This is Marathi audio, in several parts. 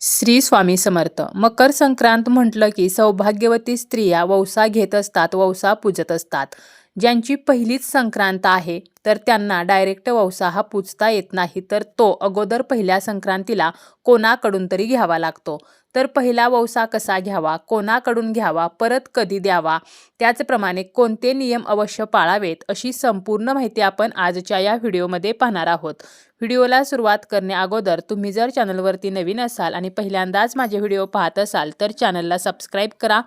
श्री स्वामी समर्थ. मकर संक्रांत म्हटलं की सौभाग्यवती स्त्रिया वौसा घेत असतात वौसा पूजत असतात. ज्यांची पहिलीच संक्रांत आहे तर त्यांना डायरेक्ट वौसा हा पूजता येत नाही तर तो अगोदर पहिल्या संक्रांतीला कोणाकडून तरी घ्यावा लागतो. तर पहिला वौसा कसा घ्यावा कोणाकडून घ्यावा परत कधी द्यावा त्याचप्रमाणे कोणते नियम अवश्य पाळावेत अशी संपूर्ण माहिती आपण आजच्या या व्हिडिओमध्ये पाहणार आहोत. व्हिडिओला सुरुवात करण्याअगोदर तुम्ही जर चॅनलवरती नवीन असाल आणि पहिल्यांदाच माझे व्हिडिओ पाहत असाल तर चॅनलला सबस्क्राईब करा.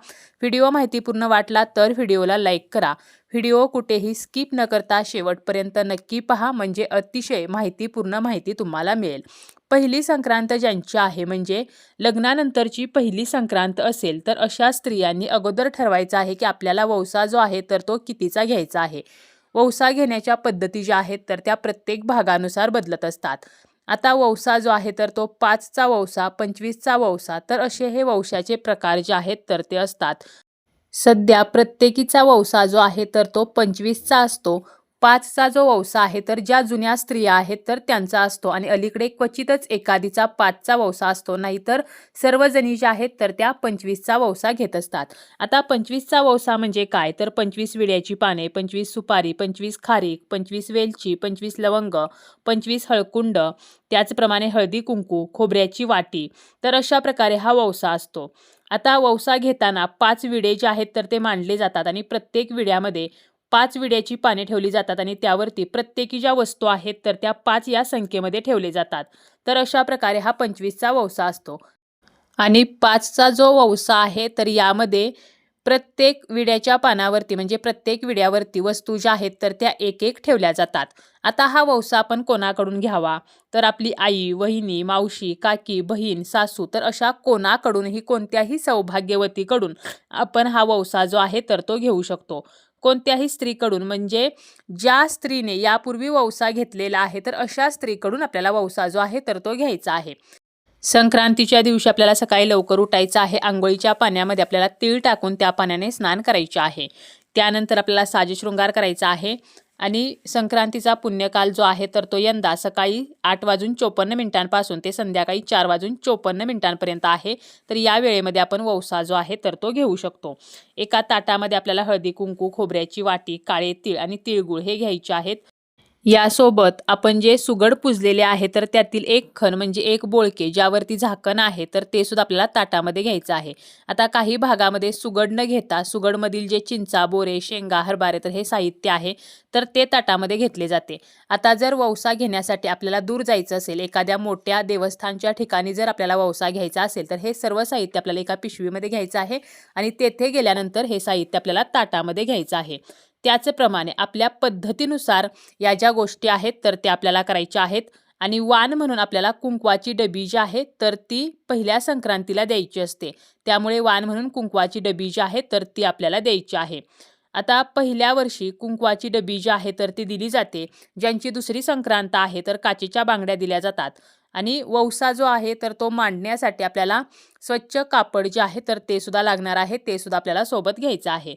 व्हिडिओ माहितीपूर्ण वाटला तर व्हिडिओला लाईक करा. व्हिडिओ कुठेही स्किप न करता शेवटपर्यंत नक्की पहा म्हणजे अतिशय माहितीपूर्ण माहिती तुम्हाला मिळेल. पहिली संक्रांत ज्यांची आहे म्हणजे लग्नानंतरची पहिली संक्रांत असेल तर अशा स्त्रियांनी अगोदर ठरवायचं आहे की आपल्याला वौसा जो आहे तर तो कितीचा घ्यायचा आहे. वौसा घेण्याच्या पद्धती ज्या आहेत तर त्या प्रत्येक भागानुसार बदलत असतात. आता वौसा जो आहे तर तो पाचचा वौसा पंचवीसचा वौसा तर असे हे वौशाचे प्रकार जे आहेत तर ते असतात. सध्या प्रत्येकीचा वौसा जो आहे तर तो पंचवीसचा असतो. पाचचा जो वंसा आहे तर ज्या जुन्या स्त्रिया आहेत तर त्यांचा असतो. आणि अलीकडे क्वचितच एखादीचा पाचचा वंसा असतो. नाहीतर सर्वजणी ज्या आहेत तर त्या पंचवीसचा वंसा घेत असतात. आता पंचवीसचा वंसा म्हणजे काय? तर पंचवीस विड्याची पाने पंचवीस सुपारी पंचवीस खारीक पंचवीस वेलची पंचवीस लवंग पंचवीस हळकुंड त्याचप्रमाणे हळदी कुंकू खोबऱ्याची वाटी. तर अशा प्रकारे हा वंसा असतो. आता ववसा घेताना पाच विडे जे आहेत तर ते मांडले जातात. आणि प्रत्येक विड्यामध्ये पाच विड्याची पाने ठेवली जातात आणि त्यावरती प्रत्येकी ज्या वस्तू आहेत तर त्या पाच या संख्येमध्ये ठेवले जातात. तर अशा प्रकारे हा पंचवीसचा वौसा असतो. आणि पाचचा जो वौसा आहे तर यामध्ये प्रत्येक विड्याच्या पानावरती म्हणजे प्रत्येक विड्यावरती वस्तू ज्या आहेत तर त्या एक एक ठेवल्या जातात. आता हा वौसा आपण कोणाकडून घ्यावा? तर आपली आई वहिनी मावशी काकी बहीण सासू तर अशा कोणाकडूनही कोणत्याही सौभाग्यवतीकडून आपण हा वौसा जो आहे तर तो घेऊ शकतो. कोणत्याही स्त्रीकडून म्हणजे ज्या स्त्रीने यापूर्वी वौसा घेतलेला आहे तर अशा स्त्रीकडून आपल्याला वौसा जो आहे तर तो घ्यायचा आहे. संक्रांतीच्या दिवशी आपल्याला सकाळी लवकर उठायचं आहे आंघोळीच्या पाण्यामध्ये आपल्याला तीळ टाकून त्या पाण्याने स्नान करायचे आहे. त्यानंतर आपल्याला साजेशृंगार करायचा आहे. आणि संक्रांतीचा पुण्यकाल जो आहे तर तो यंदा सकाळी आठ वाजून चोपन्न मिनिटांपासून ते संध्याकाळी चार वाजून चोपन्न मिनिटांपर्यंत आहे. तर या वेळेमध्ये आपण वौसा जो आहे तर तो घेऊ शकतो. एका ताटामध्ये आपल्याला हळदी कुंकू खोबऱ्याची वाटी काळे तीळ आणि तिळगुळ हे घ्यायचे आहेत. यासोबत आपण जे सुगड पुजलेले आहे तर त्यातील एक खण म्हणजे एक बोळके ज्यावरती झाकण आहे तर ते सुद्धा आपल्याला ताटामध्ये घ्यायचं आहे. आता काही भागामध्ये सुगड न घेता सुगडमधील जे चिंचा बोरे शेंगा हरभरे तर हे साहित्य आहे तर ते ताटामध्ये घेतले जाते. आता जर वौसा घेण्यासाठी आपल्याला दूर जायचं असेल एखाद्या मोठ्या देवस्थानच्या ठिकाणी जर आपल्याला वौसा घ्यायचा असेल तर हे सर्व साहित्य आपल्याला एका पिशवीमध्ये घ्यायचं आहे आणि तेथे गेल्यानंतर हे साहित्य आपल्याला ताटामध्ये घ्यायचं आहे. त्याचप्रमाणे आपल्या पद्धतीनुसार या ज्या गोष्टी आहेत तर त्या आपल्याला करायच्या आहेत. आणि वाण म्हणून आपल्याला कुंकवाची डबी जी आहे तर ती पहिल्या संक्रांतीला द्यायची असते. त्यामुळे वाण म्हणून कुंकवाची डबी जी आहे तर ती आपल्याला द्यायची आहे. आता पहिल्या वर्षी कुंकवाची डबी जी आहे तर ती दिली जाते. ज्यांची दुसरी संक्रांत आहे तर काचेच्या बांगड्या दिल्या जातात. आणि वौसा जो आहे तर तो मांडण्यासाठी आपल्याला स्वच्छ कापड जे आहे तर ते सुद्धा लागणार आहे. ते सुद्धा आपल्याला सोबत घ्यायचं आहे.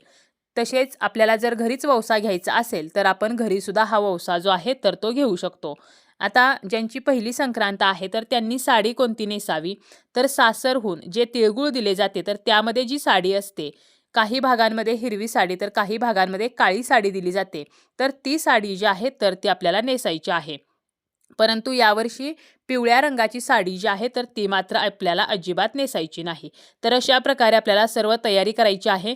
तसेच आपल्याला जर घरीच वौसा घ्यायचा असेल तर आपण घरीसुद्धा हा वौसा जो आहे तर तो घेऊ शकतो. आता ज्यांची पहिली संक्रांत आहे तर त्यांनी साडी कोणती नेसावी? तर सासरहून जे तिळगुळ दिले जाते तर त्यामध्ये जी साडी असते काही भागांमध्ये हिरवी साडी तर काही भागांमध्ये काळी साडी दिली जाते. तर ती साडी जी आहे तर ती आपल्याला नेसायची आहे. परंतु यावर्षी पिवळ्या रंगाची साडी जी आहे तर ती मात्र आपल्याला अजिबात नेसायची नाही. तर अशा प्रकारे आपल्याला सर्व तयारी करायची आहे.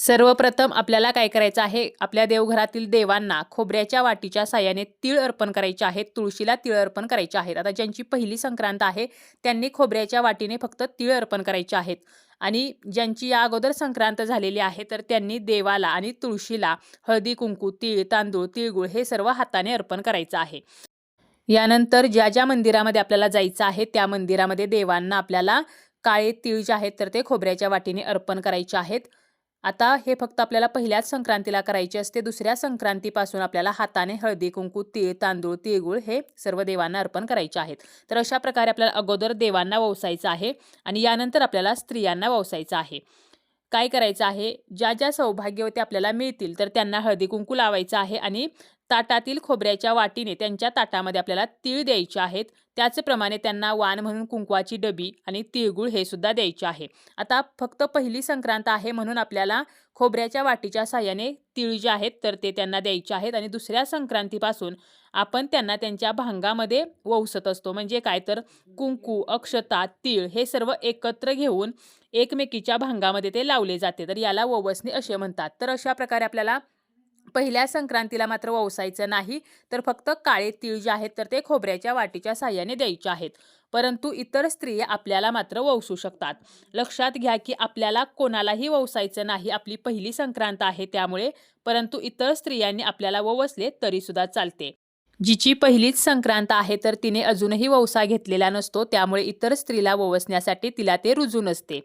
सर्वप्रथम आपल्याला काय करायचं आहे? आपल्या देवघरातील देवांना खोबऱ्याच्या वाटीच्या साह्याने तीळ अर्पण करायचे आहेत तुळशीला तीळ अर्पण करायचे आहेत. आता ज्यांची पहिली संक्रांत आहे त्यांनी खोबऱ्याच्या वाटीने फक्त तीळ अर्पण करायचे आहेत. आणि ज्यांची या अगोदर संक्रांत झालेली आहे तर त्यांनी देवाला आणि तुळशीला हळदी कुंकू तीळ तांदूळ तिळगुळ हे सर्व हाताने अर्पण करायचं आहे. यानंतर ज्या ज्या मंदिरामध्ये आपल्याला जायचं आहे त्या मंदिरामध्ये देवांना आपल्याला काळे तीळ जे आहेत तर ते खोबऱ्याच्या वाटीने अर्पण करायचे आहेत. आता हे फक्त आपल्याला पहिल्याच संक्रांतीला करायचे असते दुसऱ्या संक्रांतीपासून आपल्याला हाताने हळदी कुंकू तीळ तांदूळ तिळगुळ हे सर्व देवांना अर्पण करायचे आहेत. तर अशा प्रकारे आपल्याला अगोदर देवांना ववसायचं आहे आणि यानंतर आपल्याला स्त्रियांना ववसायचं आहे. काय करायचं आहे? ज्या ज्या सौभाग्यवती आपल्याला मिळतील तर त्यांना हळदी कुंकू लावायचं आहे आणि ताटातील खोबऱ्याच्या वाटीने त्यांच्या ताटामध्ये आपल्याला तीळ द्यायचे आहेत. त्याचप्रमाणे त्यांना वाण म्हणून कुंकवाची डबी आणि तिळगुळ हे सुद्धा द्यायचे आहे. आता फक्त पहिली संक्रांत आहे म्हणून आपल्याला खोबऱ्याच्या वाटीच्या साह्याने तीळ जे आहेत तर ते त्यांना द्यायचे आहेत आणि दुसऱ्या संक्रांतीपासून आपण त्यांना त्यांच्या भांगामध्ये ववसत असतो. म्हणजे काय तर कुंकू अक्षता तीळ हे सर्व एकत्र घेऊन एकमेकीच्या भांगामध्ये ते लावले जाते. तर याला ववसणे असे म्हणतात. तर अशा प्रकारे आपल्याला पहिल्या संक्रांतीला मात्र ववसायचं नाही तर फक्त काळे तीळ जे आहेत तर ते खोबऱ्याच्या वाटीच्या साह्याने द्यायचे आहेत. परंतु इतर स्त्रिया आपल्याला मात्र ववसू शकतात. लक्षात घ्या की आपल्याला कोणालाही ववसायचं नाही आपली पहिली संक्रांत आहे त्यामुळे परंतु इतर स्त्रियांनी आपल्याला ववसले तरीसुद्धा चालते. जिची पहिलीच संक्रांत आहे तर तिने अजूनही ववसा घेतलेला नसतो त्यामुळे इतर स्त्रीला ववसण्यासाठी तिला ते रुजू नसते.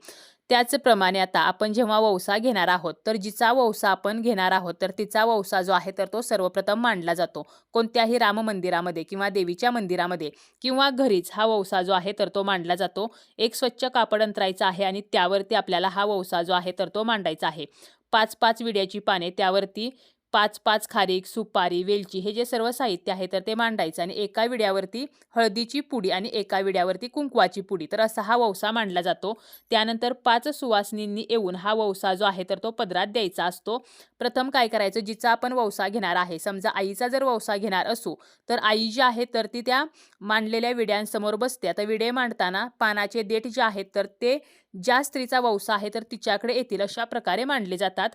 त्याचप्रमाणे आता आपण जेव्हा ववसा घेणार आहोत तर जिचा ववसा आपण घेणार आहोत तर तिचा ववसा जो आहे तर तो सर्वप्रथम मांडला जातो. कोणत्याही राम मंदिरामध्ये किंवा देवीच्या मंदिरामध्ये किंवा घरीच हा ववसा जो आहे तर तो मांडला जातो. एक स्वच्छ कापड अंतरायचा आहे आणि त्यावरती आपल्याला हा ववसा जो आहे तर तो मांडायचा आहे. पाच पाच विड्याची पाने त्यावरती पाच पाच खारीक सुपारी वेलची हे जे सर्व साहित्य आहे तर ते मांडायचं. आणि एका विड्यावरती हळदीची पुडी आणि एका विड्यावरती कुंकवाची पुडी. तर असा हा ववसा मांडला जातो. त्यानंतर पाच सुवासनींनी येऊन हा ववसा जो आहे तर तो पदरात द्यायचा असतो. प्रथम काय करायचं? जिचा आपण ववसा घेणार आहे समजा आईचा जर ववसा घेणार असू तर आई जी आहे तर ती त्या मांडलेल्या विड्यांसमोर बसते. आता विडे मांडताना पानाचे देठ जे आहेत तर ते ज्या स्त्रीचा ववसा आहे तर तिच्याकडे येतील अशा प्रकारे मांडले जातात.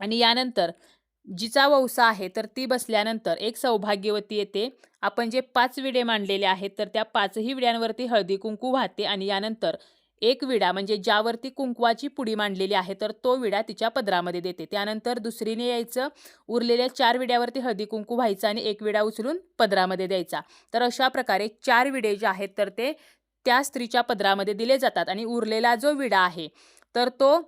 आणि यानंतर जिचा वौसा आहे तर ती बसल्यानंतर एक सौभाग्यवती येते. आपण जे पाच विडे मांडलेले आहेत तर त्या पाचही विड्यांवरती हळदी कुंकू वाहते आणि यानंतर एक विडा म्हणजे ज्यावरती कुंकवाची पुडी मांडलेली आहे तर तो विडा तिच्या पदरामध्ये देते. त्यानंतर दुसरीने यायचं उरलेल्या चार विड्यावरती हळदी कुंकू व्हायचं आणि एक विडा उचलून पदरामध्ये द्यायचा. तर अशा प्रकारे चार विडे जे आहेत तर ते त्या स्त्रीच्या पदरामध्ये दिले जातात आणि उरलेला जो विडा आहे तर तो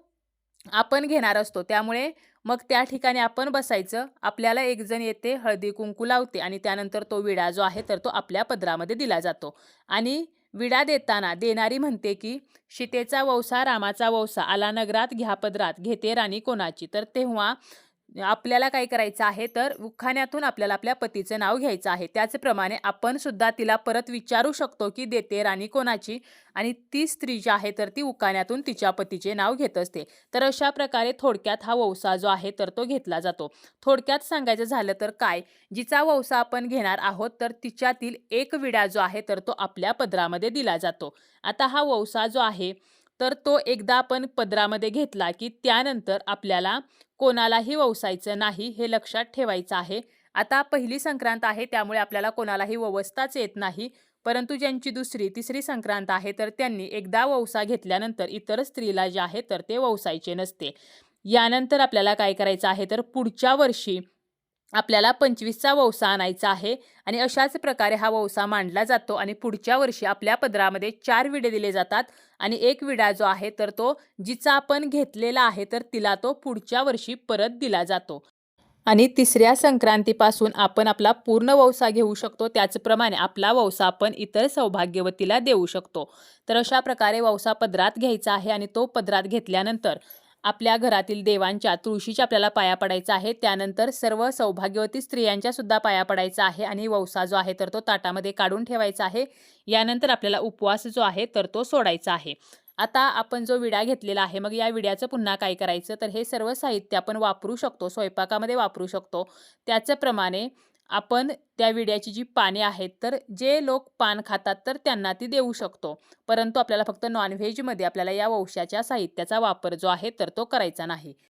आपण घेणार असतो. त्यामुळे मग त्या ठिकाणी आपण बसायचं. आपल्याला एक जण येते हळदी कुंकू लावते आणि त्यानंतर तो विडा जो आहे तर तो आपल्या पदरामध्ये दिला जातो. आणि विडा देताना देणारी म्हणते की सीतेचा वौसा रामाचा वौसा आला नगरात घ्या पदरात घेते राणी कोणाची? तर तेव्हा आपल्याला काय करायचं आहे? तर उखाण्यातून आपल्याला आपल्या पतीचं नाव घ्यायचं आहे. त्याचप्रमाणे आपण सुद्धा तिला परत विचारू शकतो की देते राणी कोणाची? आणि ती स्त्री जी आहे तर ती उखाण्यातून तिच्या पतीचे नाव घेत असते. तर अशा प्रकारे थोडक्यात हा वौसा जो आहे तर तो घेतला जातो. थोडक्यात सांगायचं झालं तर काय? जिचा वौसा आपण घेणार आहोत तर तिच्यातील एक विडा जो आहे तर तो आपल्या पदरामध्ये दिला जातो. आता हा वौसा जो आहे तर तो एकदा आपण पदरामध्ये घेतला की त्यानंतर आपल्याला कोणालाही ववसायचं नाही हे लक्षात ठेवायचं आहे. आता पहिली संक्रांत आहे त्यामुळे आपल्याला कोणालाही ववसताच येत नाही. परंतु ज्यांची दुसरी तिसरी संक्रांत आहे तर त्यांनी एकदा ववसा घेतल्यानंतर इतर स्त्रीला जे आहे तर ते ववसायचे नसते. यानंतर आपल्याला काय करायचं आहे तर पुढच्या वर्षी आपल्याला पंचवीसचा वौसा आणायचा आहे आणि अशाच प्रकारे हा वौसा मांडला जातो आणि पुढच्या वर्षी आपल्या पदरामध्ये चार विडे दिले जातात आणि एक विडा जो आहे तर तो जिचा आपण घेतलेला आहे तर तिला तो पुढच्या वर्षी परत दिला जातो. आणि तिसऱ्या संक्रांतीपासून आपण आपला पूर्ण वौसा घेऊ शकतो. त्याचप्रमाणे आपला वौसा आपण इतर सौभाग्यवतीला देऊ शकतो. तर अशा प्रकारे वौसा पदरात घ्यायचा आहे आणि तो पदरात घेतल्यानंतर आपल्या घरातील देवांच्या तुळशीच्या आपल्याला पाया पडायचा आहे त्यानंतर सर्व सौभाग्यवती स्त्रियांच्या सुद्धा पाया पडायचा आहे आणि वौसा जो आहे तर तो ताटामध्ये काढून ठेवायचा आहे. यानंतर आपल्याला उपवास जो आहे तर तो सोडायचा आहे. आता आपण जो विडा घेतलेला आहे मग या विड्याचं पुन्हा काय करायचं? तर हे सर्व साहित्य आपण वापरू शकतो स्वयंपाकामध्ये वापरू शकतो. त्याचप्रमाणे आपण त्या विड्याची जी पाने आहेत तर जे लोक पान खातात तर त्यांना ती देऊ शकतो. परंतु आपल्याला फक्त नॉनव्हेजमध्ये आपल्याला या वंशाच्या साहित्याचा वापर जो आहे तर तो करायचा नाही.